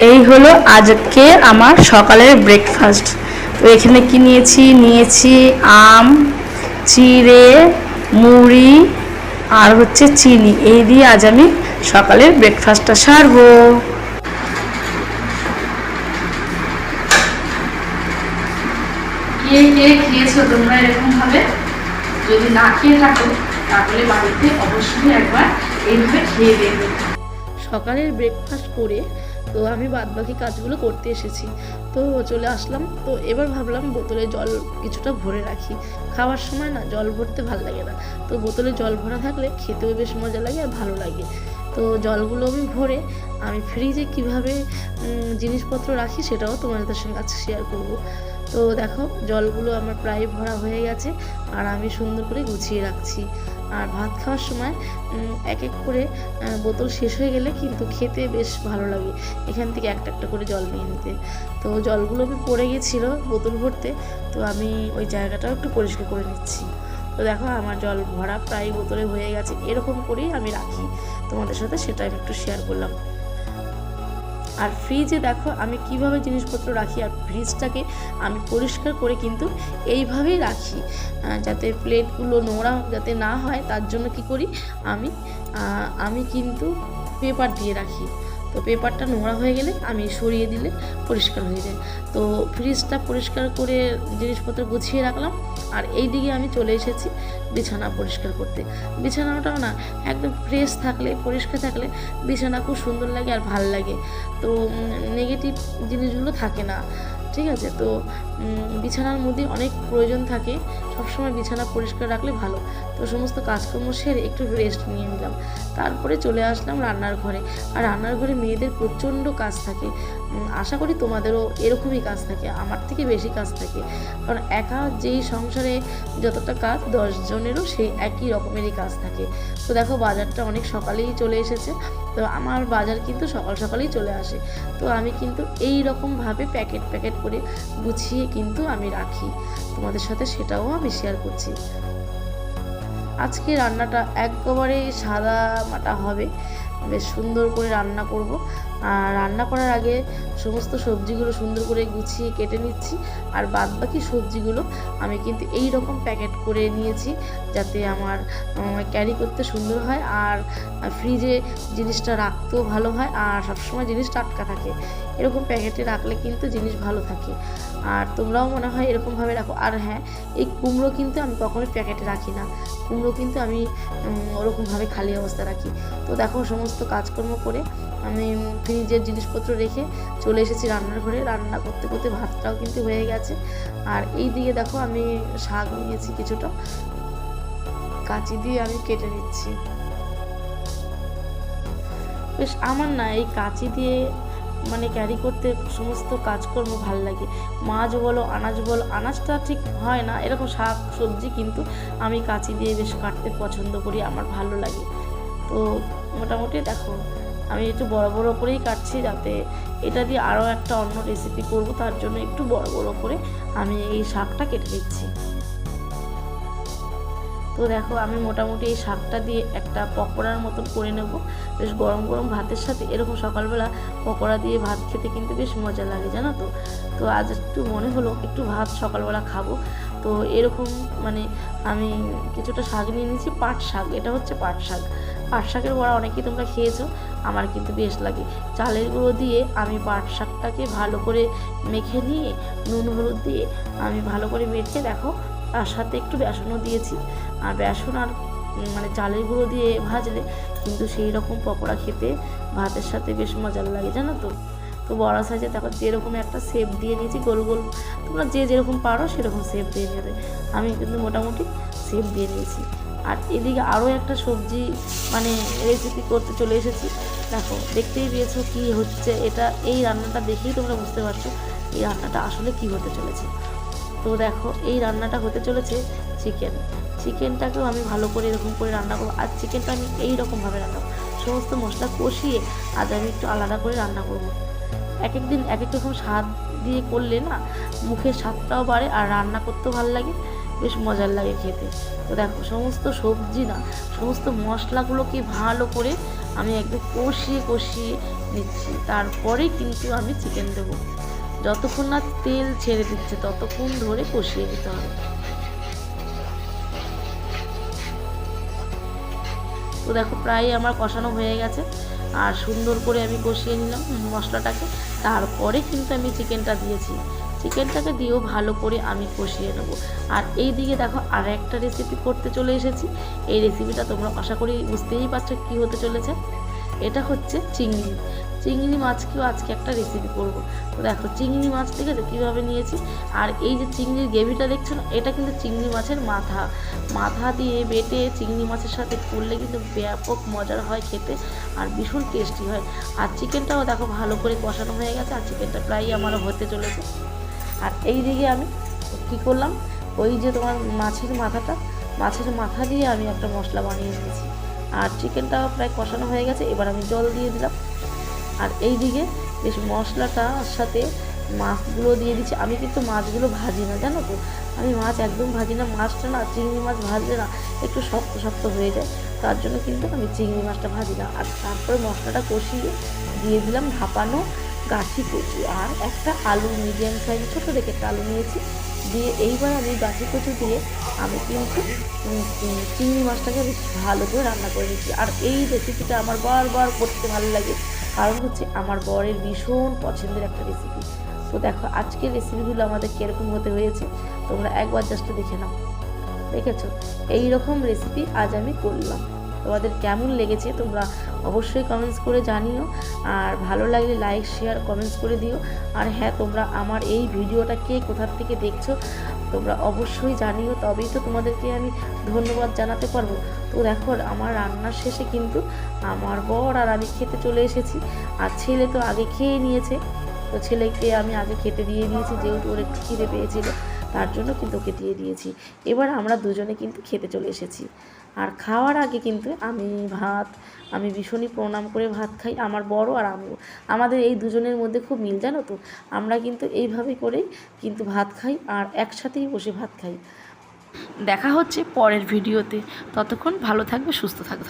এই হলো আজকে আমার সকালের ব্রেকফাস্ট তো এখানে কি নিয়েছি? নিয়েছি আম চিড়ে মুড়ি আর হচ্ছে চিনি। এই দিয়ে আজ আমি সকালের ব্রেকফাস্টটা সারবো। কে কে খেয়েছো তোমরা এরকম যদি না খেয়ে থাকো তাহলে বাড়িতে অবশ্যই একবার এইভাবে খেয়ে দেবে সকালের ব্রেকফাস্ট করে তো আমি বাদবাকি কাজগুলো করতে এসেছি। তো চলে আসলাম। তো এবার ভাবলাম বোতলে জল কিছুটা ভরে রাখি। খাওয়ার সময় না জল ভরতে ভালো লাগে না। তো বোতলে জল ভরা থাকলে খেতেও বেশ মজা লাগে আর ভালো লাগে। তো জলগুলো আমি ভরে আমি ফ্রিজে কীভাবে জিনিসপত্র রাখি সেটাও তোমাদের সঙ্গে আজকে শেয়ার করব। তো দেখো জলগুলো আমার প্রায় ভরা হয়ে গেছে। আর আমি সুন্দর করে গুছিয়ে রাখছি। আর ভাত খাওয়ার সময় এক এক করে বোতল শেষ হয়ে গেলে কিন্তু খেতে বেশ ভালো লাগে। এখান থেকে একটা একটা করে জল নিয়ে নিতে। তো জলগুলো আমি পড়ে গেছিল বোতল ভরতে, তো আমি ওই জায়গাটাও একটু পরিষ্কার করে নিচ্ছি। তো দেখো, আমার জল ভরা প্রায় বোতলে হয়ে গেছে। এরকম করেই আমি রাখি। তোমাদের সাথে সেটা আমি একটু শেয়ার করলাম। আর ফ্রিজে দেখো আমি কীভাবে জিনিসপত্র রাখি আর ফ্রিজটাকে আমি পরিষ্কার করে কিন্তু এইভাবেই রাখি। যাতে প্লেটগুলো নোংরা যাতে না হয়, তার জন্য কি করি? আমি আমি কিন্তু পেপার দিয়ে রাখি। তো পেপারটা নোংরা হয়ে গেলে আমি সরিয়ে দিলে পরিষ্কার হয়ে যায়। তো ফ্রিজটা পরিষ্কার করে জিনিসপত্র গুছিয়ে রাখলাম আর এই দিকে আমি চলে এসেছি বিছানা পরিষ্কার করতে। বিছানাটাও না, একদম ফ্রেশ থাকলে, পরিষ্কার থাকলে বিছানা খুব সুন্দর লাগে আর ভালো লাগে। তো নেগেটিভ জিনিসগুলো থাকে না, ঠিক আছে? তো বিছানার মধ্যে অনেক প্রয়োজন থাকে। সবসময় বিছানা পরিষ্কার রাখলে ভালো। তো সমস্ত কাজকর্ম সেরে একটু রেস্ট নিয়ে নিলাম। তারপরে চলে আসলাম রান্নার ঘরে। আর রান্নার ঘরে মেয়েদের প্রচণ্ড কাজ থাকে। আশা করি তোমাদেরও এরকমই কাজ থাকে, আমার থেকে বেশি কাজ থাকে। কারণ একা যেই সংসারে যতটা কাজ, দশ জনেরও সেই একই রকমেরই কাজ থাকে। তো দেখো, বাজারটা অনেক সকালেই চলে এসেছে। তো আমার বাজার কিন্তু সকাল সকালেই চলে আসে। তো আমি কিন্তু এই রকমভাবে প্যাকেট প্যাকেট করে গুছিয়ে কিন্তু আমি রাখি। তোমাদের সাথে সেটাও আমি শেয়ার করছি। আজকে রান্নাটা একবারে সাদা মাটা হবে। বেশ সুন্দর করে রান্না করব। আর রান্না করার আগে সমস্ত সবজিগুলো সুন্দর করে গুছিয়ে কেটে নিচ্ছি। আর বাদ বাকি সবজিগুলো আমি কিন্তু এই রকম প্যাকেট করে নিয়েছি যাতে আমার ক্যারি করতে সুন্দর হয় আর ফ্রিজে জিনিসটা রাখতেও ভালো হয় আর সবসময় জিনিস টাটকা থাকে। এরকম প্যাকেটে রাখলে কিন্তু জিনিস ভালো থাকে। আর তোমরাও মনে হয় এরকমভাবে রাখো। আর হ্যাঁ এই কুমড়ো কিন্তু আমি কখনোই প্যাকেটে রাখি না। কুমড়ো কিন্তু আমি ওরকমভাবে খালি অবস্থা রাখি। তো দেখো সমস্ত কাজকর্ম করে আমি ফ্রিজের জিনিসপত্র রেখে চলে এসেছি রান্নার ঘরে। রান্না করতে করতে ভাতটাও কিন্তু হয়ে গেছে। আর এই দিকে দেখো আমি শাক নিয়েছি কিছুটা। কাঁচি দিয়ে আমি কেটে নিচ্ছি। বেশ, আমার না এই কাঁচি দিয়ে মানে ক্যারি করতে সমস্ত কাজকর্ম ভালো লাগে। মাছ বলো, আনাজ বলো, আনাজটা ঠিক হয় না, এরকম শাক সবজি কিন্তু আমি কাঁচি দিয়ে বেশ কাটতে পছন্দ করি, আমার ভালো লাগে। তো মোটামুটি দেখো আমি একটু বড় বড় করেই কাটছি যাতে এটা দিয়ে আরও একটা অন্য রেসিপি করব, তার জন্য একটু বড় বড় করে আমি এই শাকটা কেটে দিচ্ছি তো দেখো, আমি মোটামুটি এই শাকটা দিয়ে একটা পকোড়ার মতন করে নেব। বেশ গরম গরম ভাতের সাথে এরকম সকালবেলা পকোড়া দিয়ে ভাত খেতে কিন্তু বেশ মজা লাগে, জানো তো? তো আজ একটু মনে হলো একটু ভাত সকালবেলা খাব। তো এরকম মানে আমি কিছুটা শাক নিয়ে নিয়েছি, পাট শাক, এটা হচ্ছে পাট শাক। পাট শাকের বড়া অনেকেই তোমরা খেয়েছো, আমার কিন্তু বেশ লাগে। চালের গুঁড়ো দিয়ে আমি পাট শাকটাকে ভালো করে মেখে নিয়ে, নুন হলুদ দিয়ে আমি ভালো করে মেখে, দেখো, তার সাথে একটু বেসনও দিয়েছি। আর বেসন আর মানে চালের গুঁড়ো দিয়ে ভাজলে কিন্তু সেই রকম পকোড়া খেতে ভাতের সাথে বেশ মজার লাগে, জানো তো? তো বড় সাইজে তারপর যেরকম একটা শেপ দিয়ে নিয়েছি, গোল গোল, তোমরা যে যেরকম পারো সেরকম শেপ দিয়ে নেবে আমি কিন্তু মোটামুটি শেপ দিয়ে নিয়েছি। আর এদিকে আরও একটা সবজি মানে রেসিপি করতে চলে এসেছি। দেখো, দেখতেই পেয়েছ কি হচ্ছে? এটা, এই রান্নাটা দেখেই তোমরা বুঝতে পারছ এই রান্নাটা আসলে কি হতে চলেছে। তো দেখো, এই রান্নাটা হতে চলেছে চিকেন চিকেনটাকেও আমি ভালো করে এরকম করে রান্না করব। আর চিকেনটা আমি এই রকমভাবে রান্না করব। সমস্ত মশলা কষিয়ে আজ আমি একটু আলাদা করে রান্না করব। এক এক দিন এক এক রকম স্বাদ দিয়ে করলে না, মুখের স্বাদটাও বাড়ে আর রান্না করতেও ভালো লাগে। বেশ মজার লাগে খেতে। তো দেখো, সমস্ত সবজি না, সমস্ত মশলাগুলোকে ভালো করে আমি একদম কষিয়ে কষিয়ে নিচ্ছি। তারপরে কিন্তু আমি চিকেন দেবো। যতক্ষণ না তেল ছেড়ে দিচ্ছে, ততক্ষণ ধরে কষিয়ে দিতে হবে। তো দেখো, প্রায় আমার কষানো হয়ে গেছে। আর সুন্দর করে আমি কষিয়ে নিলাম মশলাটাকে। তারপরে কিন্তু আমি চিকেনটা দিয়েছি। চিকেনটাকে দিয়েও ভালো করে আমি কষিয়ে নেব। আর এই দিকে দেখো আর একটা রেসিপি করতে চলে এসেছি। এই রেসিপিটা তোমরা আশা করি বুঝতেই পারছ কী হতে চলেছে। এটা হচ্ছে চিংড়ি। চিংড়ি মাছকেও আজকে একটা রেসিপি করব। তো দেখো চিংড়ি মাছ আছে কীভাবে নিয়েছি। আর এই যে চিংড়ির গ্রেভিটা দেখছ না, এটা কিন্তু চিংড়ি মাছের মাথা। মাথা দিয়ে বেটে চিংড়ি মাছের সাথে করলে কিন্তু ব্যাপক মজার হয় খেতে আর ভীষণ টেস্টি হয়। আর চিকেনটাও দেখো ভালো করে কষানো হয়ে গেছে, আর চিকেনটা প্রায় আমারও হতে চলেছে। আর এই দিকে আমি কী করলাম? ওই যে তোমার মাছের মাথাটা, মাছের মাথা দিয়ে আমি একটা মশলা বানিয়ে নিয়েছি আর চিকেনটাও প্রায় কষানো হয়ে গেছে, এবার আমি জল দিয়ে দিলাম। আর এই দিকে বেশ মশলাটার সাথে মাছগুলো দিয়ে দিচ্ছি। আমি কিন্তু মাছগুলো ভাজি না, জানো তো? আমি মাছ একদম ভাজি না, মাছটা না চিংড়ি মাছ ভাজলে না একটু শক্ত শক্ত হয়ে যায়। তার জন্য কিন্তু আমি চিংড়ি মাছটা ভাজি না। আর তারপরে মশলাটা কষিয়ে দিয়ে দিলাম ভাপানো গাছি কচু। আর একটা আলু মিডিয়াম সাইজ ছোটো দেখে একটা আলু নিয়েছি। দিয়ে এইবার আমি গাছি কচু দিয়ে আমি কিন্তু চিংড়ি মাছটাকে বেশ ভালো করে রান্না করে নিচ্ছি আর এই রেসিপিটা আমার বারবার করতে ভালো লাগে। কারণ হচ্ছে আমার বরের ভীষণ পছন্দের একটা রেসিপি তো দেখো, আজকের রেসিপিগুলো আমাদের কীরকম হতে হয়েছে, তোমরা একবার জাস্ট দেখে নাও। দেখেছ? এই রকম রেসিপি আজ আমি করলাম। তোমাদের কেমন লেগেছে তোমরা অবশ্যই কমেন্টস করে জানিও। আর ভালো লাগলে লাইক শেয়ার কমেন্টস করে দিও। আর হ্যাঁ তোমরা আমার এই ভিডিওটা কে কোথার থেকে দেখছ তোমরা অবশ্যই জানিও। তবেই তো তোমাদেরকে আমি ধন্যবাদ জানাতে পারব। তো দেখো, আমার রান্নার শেষে কিন্তু আমার বর আর আমি খেতে চলে এসেছি। আর ছেলে তো আগে খেয়ে নিয়েছে। তো ছেলেকে আমি আগে খেতে দিয়ে দিয়েছি, যেহেতু ওর একটু খিদে পেয়েছিল, তার জন্য কিন্তু ওকে দিয়ে দিয়েছি। এবার আমরা দুজনে কিন্তু খেতে চলে এসেছি। আর খাওয়ার আগে কিন্তু আমি ভাত, আমি ভীষণই প্রণাম করে ভাত খাই আমার বড় আর আমিও। আমাদের এই দুজনের মধ্যে খুব মিল, জানো তো? আমরা কিন্তু এইভাবে করেই কিন্তু ভাত খাই আর একসাথেই বসে ভাত খাই। দেখা হচ্ছে পরের ভিডিওতে। ততক্ষণ ভালো থাকবে, সুস্থ থাকবে।